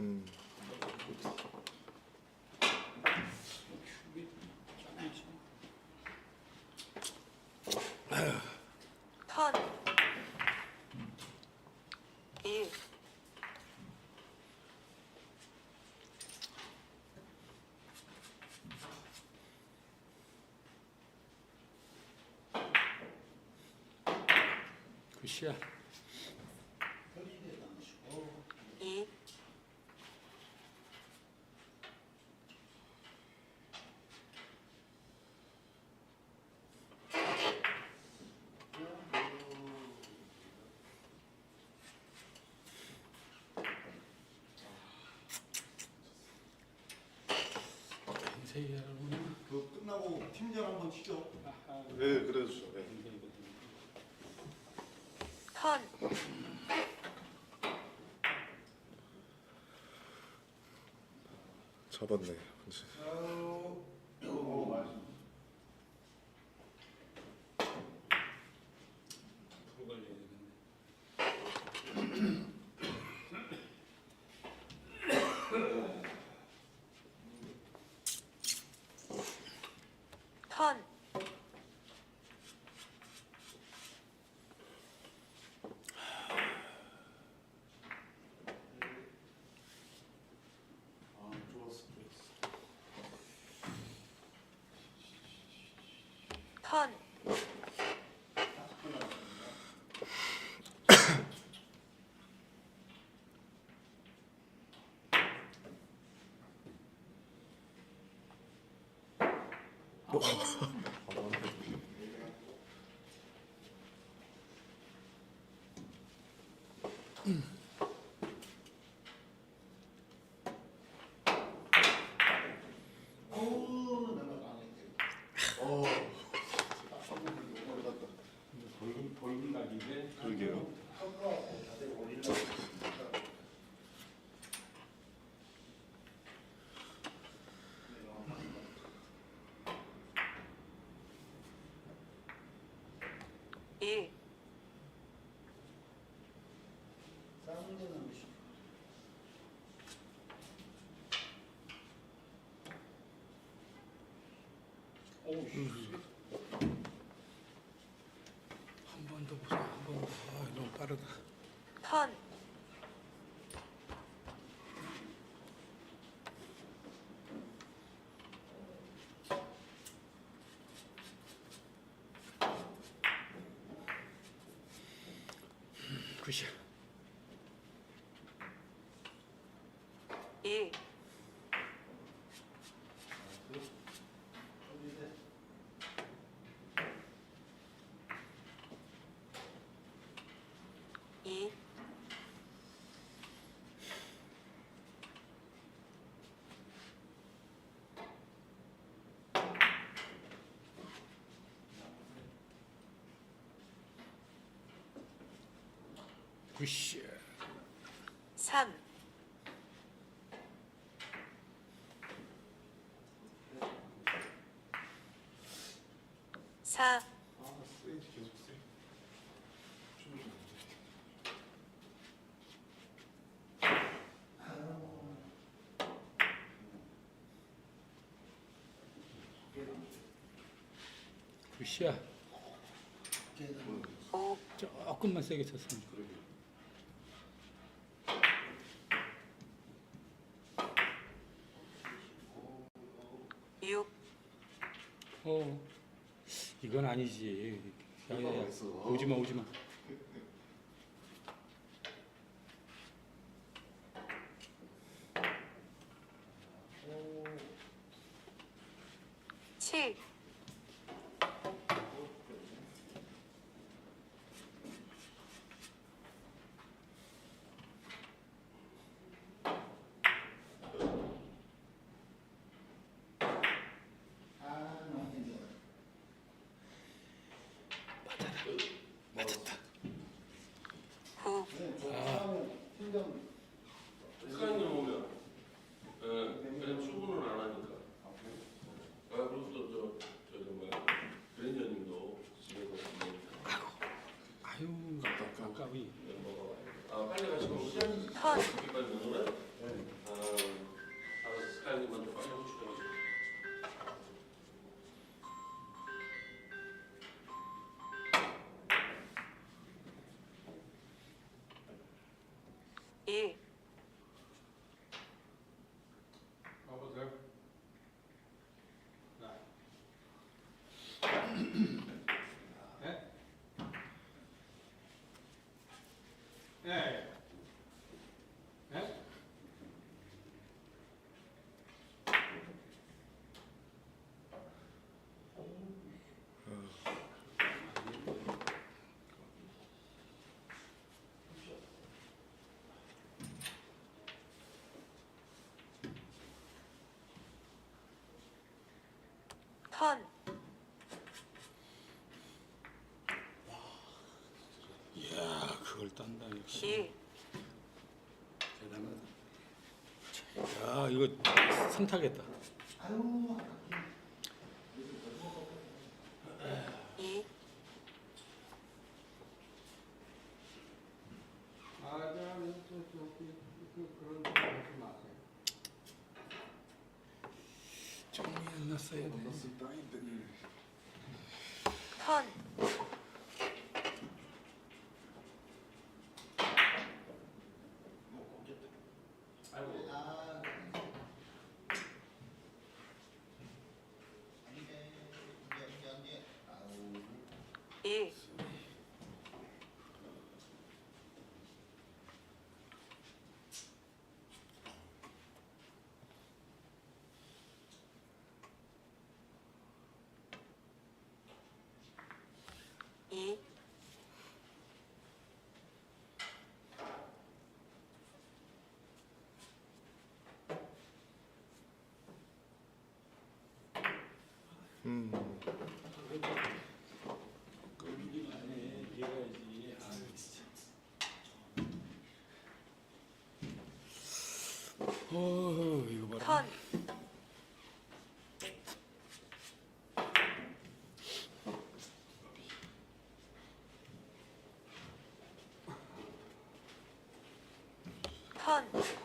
음. 턴 1. 굿이야. 2. 인생이 여러분. 그 끝나고 팀전 한번 치죠. 아하. 네, 그래주죠. 네. 턴 잡았네. 그치. 오, 맞습니다. 더 걸려야 되는데. 좋았어. 턴 어 우, 내가 망했네. 어, 딱 한번 머리 갔다. 벌금 벌금 각인데. 그러게요. 꺾어갖고 다들 올리려고. 일. 쌍대는 무시. 오우 씨. 한 번 더 보자. 한 번 더. 아, 너무 빠르다. 턴 굿이 굿이야. 삼. 사. 오. 조금만 세게 쳤으면 좋겠다. 육. 어. 이건 아니지. 야, 야, 야. 있어. 오지 마, 오지 마. 칠. 아, 망했네. 맞았다. 구. 네, 저 다음에 팀전 시간이 오면 예, 그냥 출근을 안 하니까 아 그리고 또저 저기 뭐야 그랜저님도 집에서 아유, 가까이. 멤버가 아 빨리 가시고 시간 턴. 늦게까지 오는 아, 알아서 스카이님한테 빨리 호출해가지고. 일, 가보세요. 네? 네. 네? 턴, 이야, 그걸 딴다 역시. 일, 대단하다. 야, 이거 상타겠다. 아유 이, 아, 저, 저, 저, 그, 그, 그런 거 하지 마세요. 정리 안 났어요. 넣었을 땅인데. 턴, 아이고. 아 안돼 안돼 안돼 아우 일, 이, 음. 어, 이거 봐라. 턴, 턴,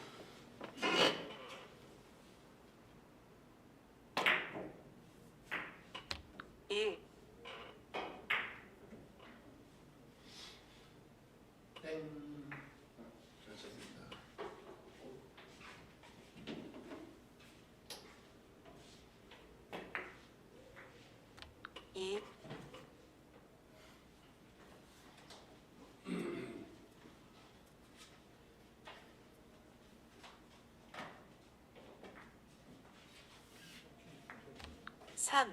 3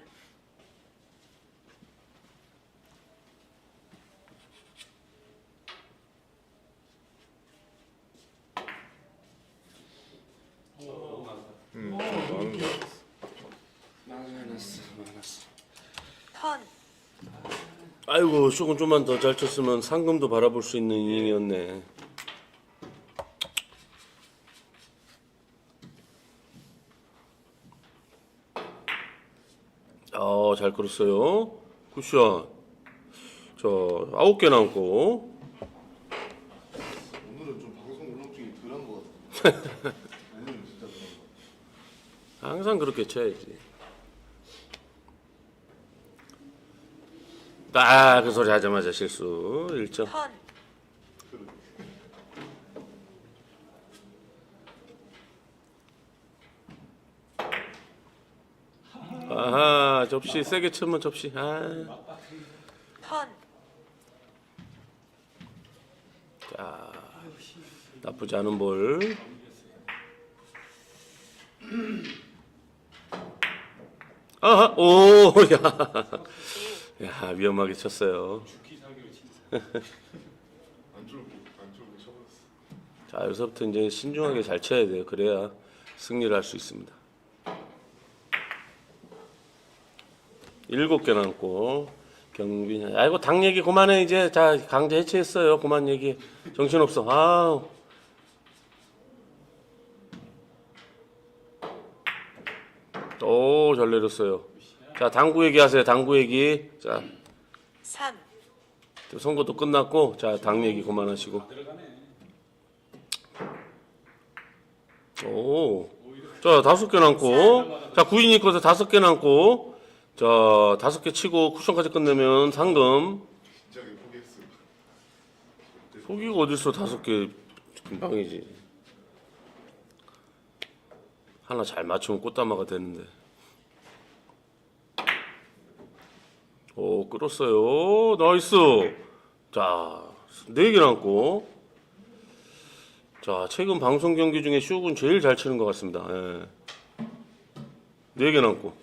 아이고, 조금 좀만 더 잘 쳤으면 상금도 바라볼 수 있는 이닝이었네. 아, 잘 끌었어요. 굿샷. 저 아홉 개 남고. 오늘은 좀 방송 울렁증이 덜한 것 같아. 오늘은 진짜 그런 거. 항상 그렇게 쳐야지. 딱 그 소리 하자마자 실수 1점. 턴, 아하 접시 세게 치면 접시. 아. 턴, 자 나쁘지 않은 볼. 아하 오야 일, 야 위험하게 쳤어요. 자 여기서부터 이제 신중하게 잘 쳐야 돼요. 그래야 승리를 할 수 있습니다. 일곱 개 남고 경빈이 아이고 당 얘기 그만해 이제 자 강제 해체했어요. 그만 얘기 정신 없어. 아. 오잘 내렸어요. 자 당구 얘기하세요. 당구 얘기. 자 삼, 선거도 끝났고 자 당 얘기 그만하시고. 오. 자, 다섯 개 남고. 자, 구인이 거서 다섯 개 남고. 자, 다섯 개 치고 쿠션까지 끝내면 상금. 진작에 포기했어. 포기가 어딨어, 다섯 개. 금방이지. 하나 잘 맞추면 꽃다마가 되는데. 오, 끌었어요. 나이스. 자, 네 개 남고. 자, 최근 방송 경기 중에 슈군 제일 잘 치는 것 같습니다. 예. 네개 남고.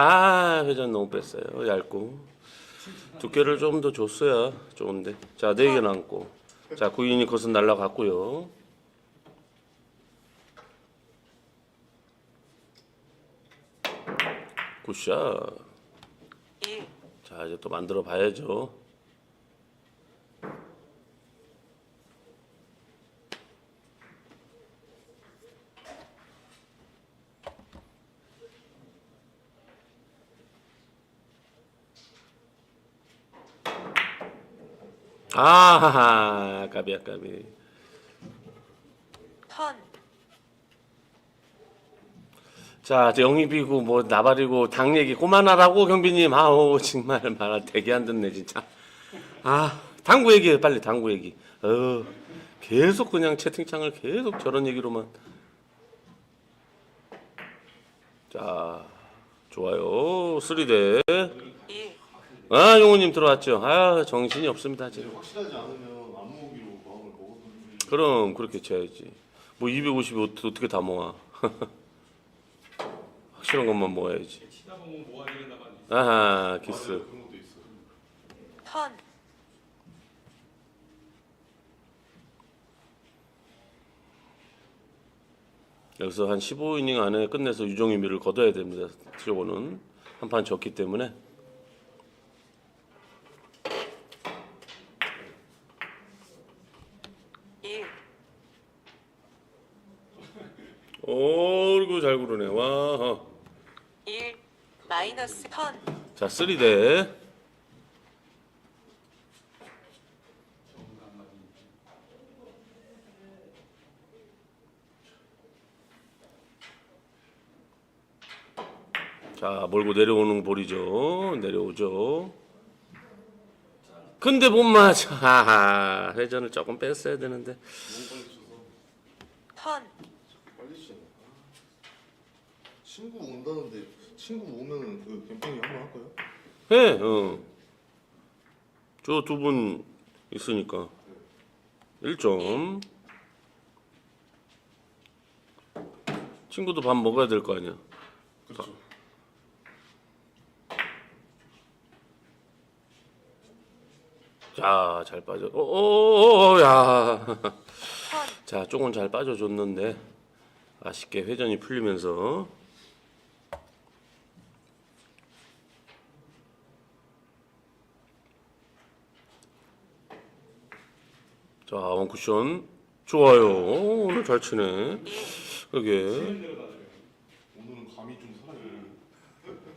아, 회전 너무 뺐어요. 얇고. 두께를 좀 더 줬어야 좋은데. 자, 네개 남고. 자, 구인이 컷은 날라갔고요. 굿샷. 1, 자, 이제 또 만들어 봐야죠. 아, 까비야 까비. 턴, 자, 이제 영입이고 뭐 나발이고 당 얘기 그만하라고 경비님. 아우 정말 말 되게 안 듣네 진짜. 아, 당구 얘기해 빨리 당구 얘기. 어, 계속 그냥 채팅창을 계속 저런 얘기로만. 자, 좋아요. 쓰리대. 1, 아, 용호님 들어왔죠. 아, 정신이 없습니다 이제 지금. 확실하지 않으면 안 모으기로 마음을 먹었는지. 그럼 그렇게 쳐야지. 뭐 250이 어떻게 다 모아? 확실한 것만 모아야지. 아하. 그런 것도 있어. 턴, 여기서 한 15이닝 안에 끝내서 유종의미를 거둬야 됩니다. 저거는 한판 졌기 때문에. 일, 잘 구르네. 와. 1, 마이너스 턴, 자, 3대. 자, 몰고 내려오는 볼이죠. 내려오죠. 근데 못 맞아. 하하, 회전을 조금 뺐어야 되는데. 너무 빨리 쳐서 턴, 빨리 치네. 친구 온다는데 친구 오면은 그 캠핑이 한번 할까요? 해, 어. 저 두 분 있으니까. 1점. 친구도 밥 먹어야 될 거 아니야. 그렇죠. 자, 잘 빠져. 어, 어, 어, 어, 야. 턴, 자, 조금 잘 빠져줬는데 아쉽게 회전이 풀리면서 자, 원쿠션 좋아요. 오, 오늘 잘 치네. 그게 오늘은 감이 좀.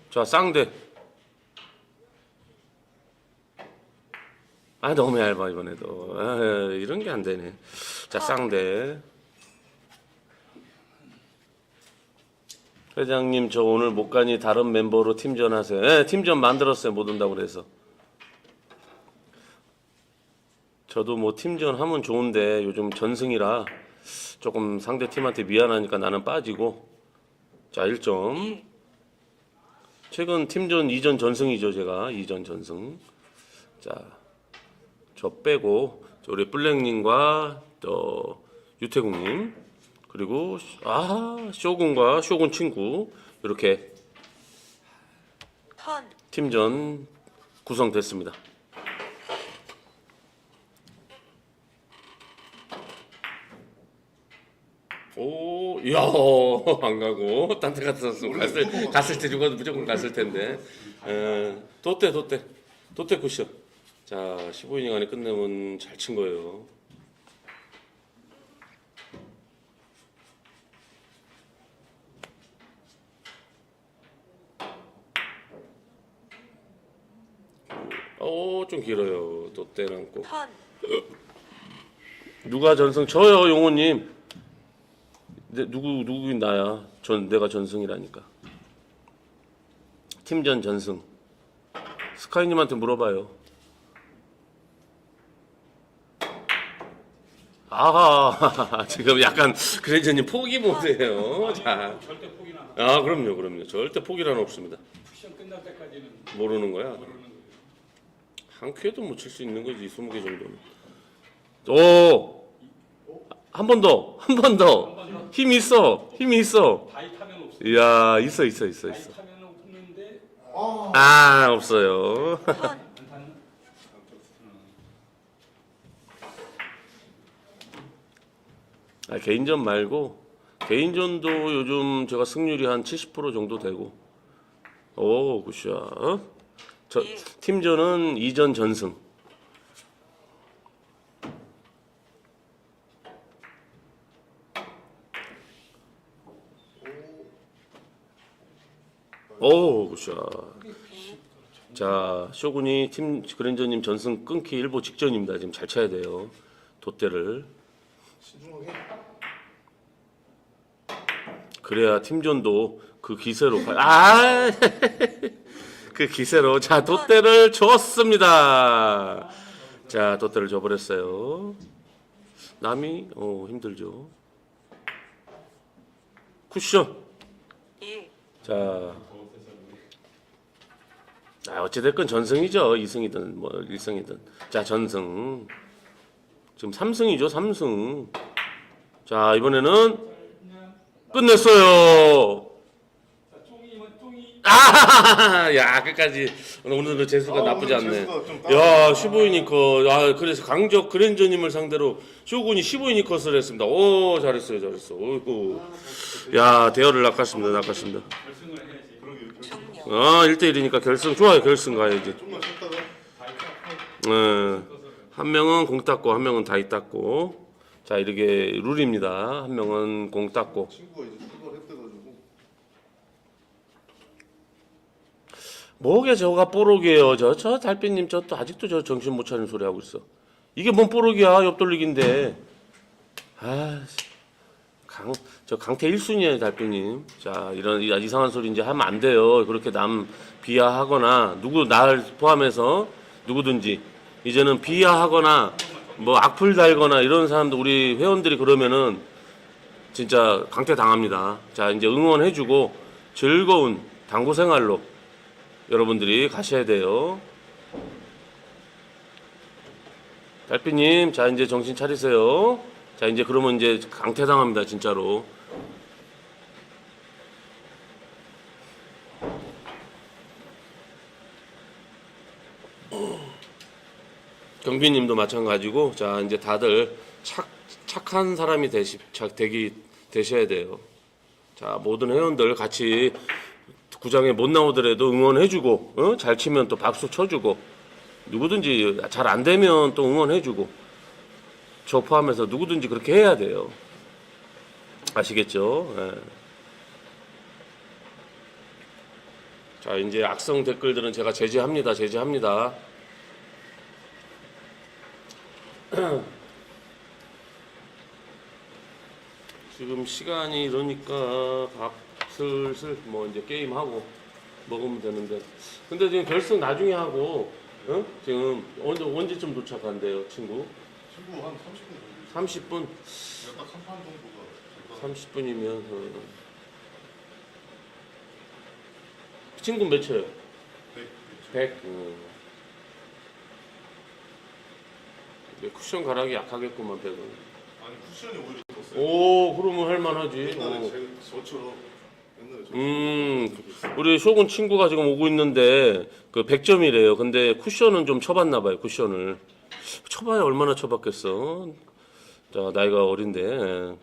자, 쌍대. 아, 너무 얇아 이번에도. 아, 이런 게 안 되네. 자, 쌍대. 회장님, 저 오늘 못 가니 다른 멤버로 팀전 하세요. 예, 팀전 만들었어요. 못 온다고 그래서. 저도 뭐 팀전 하면 좋은데 요즘 전승이라 조금 상대 팀한테 미안하니까 나는 빠지고. 자, 1점. 최근 팀전 2전 전승이죠 제가. 2전 전승. 자저 빼고 저 우리 블랙님과 또 유태국님 그리고 아 쇼군과 쇼군 친구. 이렇게 턴, 팀전 구성됐습니다 오, 이야, 안 가고, 딴데 갔었으면 갔을, 갔을 때 죽어도 무조건 갔을 텐데. 에, 돛대, 돛대. 돛대 쿠션. 자, 15이닝 안에 끝내면 잘 친 거예요. 오, 좀 길어요. 돛대 남고. 턴, 누가 전승? 저요, 용호님. 네, 누구 누구긴 나야. 전 내가 전승이라니까. 팀전 전승. 스카이님한테 물어봐요. 아하, 지금 약간 그레이저님 포기 모드예요. 자, 절대 포기는 안아 그럼요, 그럼요. 절대 포기라는 없습니다. 쿠션 끝날 때까지는 모르는 거야. 모르는 거예요. 한 큐에도 못 칠 수 있는 거지, 20개 정도는. 오! 한 번 더, 한 번 더. 힘 있어, 힘이 있어. 다이 타면 없어요. 이야, 있어, 있어, 있어, 다이 있어. 타면 없는데 아, 아, 없어요. 턴안 타는 아, 개인전 말고, 개인전도 요즘 제가 승률이 한 70% 정도 되고. 오, 굿샷. 저, 팀전은 2전 전승. 오, 굿샷. 자, 쇼군이 팀 그랜저님 전승 끊기 일보 직전입니다. 지금 잘 쳐야 돼요. 돛대를. 신중하게. 그래야 팀전도 그 기세로 가. 아, 그 기세로 자 돛대를 줬습니다. 자 돛대를 줘 버렸어요. 남이 어 힘들죠. 쿠션. 1 자. 아, 어찌됐건 전승이죠. 2승이든 뭐 1승이든. 자, 전승. 지금 3승이죠. 3승. 자, 이번에는 끝냈어요. 아, 야, 끝까지. 오늘도 재수가 아, 나쁘지 않네. 야, 따라가네. 15이니커. 아, 그래서 강적 그랜저님을 상대로 쇼군이 15이니커스를 했습니다. 오, 잘했어요, 잘했어. 어이구. 야, 대열을 낚았습니다, 낚았습니다. 아, 1대1이니까 결승. 좋아요, 결승 가야지. 좀만 쉬었다가 다이 타고 예. 한 명은 공 닦고, 한 명은 다이 닦고. 자, 이렇게 룰입니다. 한 명은 공 닦고. 친구가 이제 출발 했대가지고 뭐게 저가 뽀록이에요. 저, 저 달빛님 저 또 아직도 저 정신 못 차리는 소리 하고 있어. 이게 뭔 뽀록이야. 옆돌리기인데. 아, 씨. 강, 저 강태 1순위에요, 달빛님. 자, 이런 이- 이상한 소리 이제 하면 안 돼요. 그렇게 남 비하하거나, 누구, 날 포함해서 누구든지. 이제는 비하하거나, 뭐 악플 달거나 이런 사람들, 우리 회원들이 그러면은 진짜 강태 당합니다. 자, 이제 응원해주고 즐거운 당구 생활로 여러분들이 가셔야 돼요. 달빛님, 자 이제 정신 차리세요. 자 이제 그러면 이제 강퇴당합니다, 진짜로. 경비님도 마찬가지고, 자 이제 다들 착 착한 사람이 되시 착 되기 되셔야 돼요. 자 모든 회원들 같이 구장에 못 나오더라도 응원해주고 어? 잘 치면 또 박수 쳐주고 누구든지 잘 안 되면 또 응원해주고 저 포함해서 누구든지 그렇게 해야 돼요. 아시겠죠? 예. 자 이제 악성 댓글들은 제가 제지합니다. 제지합니다. 지금 시간이 이러니까 밥 슬슬 뭐 이제 게임 하고 먹으면 되는데 근데 지금 결승 나중에 하고 어? 지금 언제 언제쯤 도착한대요 친구 친구 한 30분 정도 30분 있어요. 딱 3판 정도가 될까? 30분이면 어. 친구 몇 쳐요? 네, 100 어. 근데 쿠션 가락이 약하겠구만 100은 아니 쿠션이 오히려 컸어요. 오 그러면 할만하지 옛날에 어. 제, 저처럼 옛날에 저 음, 우리 쇼군 친구가 지금 오고 있는데 그 100점이래요. 근데 쿠션은 좀 쳐봤나 봐요. 쿠션을 쳐봐야 얼마나 쳐봤겠어. 자 나이가 어린데 예.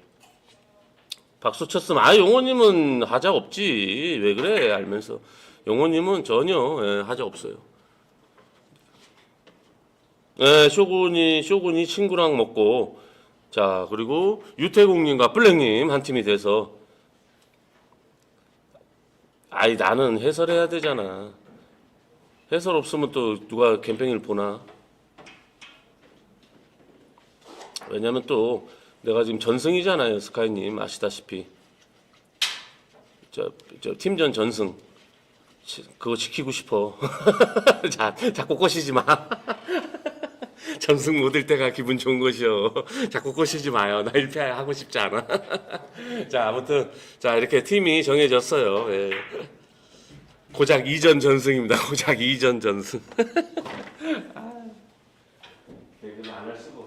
박수 쳤으면 아 용호님은 하자 없지 왜 그래 알면서 용호님은 전혀 예, 하자 없어요. 예, 쇼군이 쇼군이 친구랑 먹고 자 그리고 유태국님과 블랙님 한 팀이 돼서 아이 나는 해설해야 되잖아. 해설 없으면 또 누가 캠페인을 보나? 왜냐면 또 내가 지금 전승이잖아요, 스카이님 아시다시피. 저, 저 팀전 전승. 지- 그거 지키고 싶어. 자, 자꾸 꼬시지 마. 전승 못일 때가 기분 좋은 것이요. 자꾸 꼬시지 마요. 나 1패 하고 싶지 않아. 자, 아무튼 자 이렇게 팀이 정해졌어요. 예. 고작 2전 전승입니다. 고작 2전 전승. 개그는 안할 수가.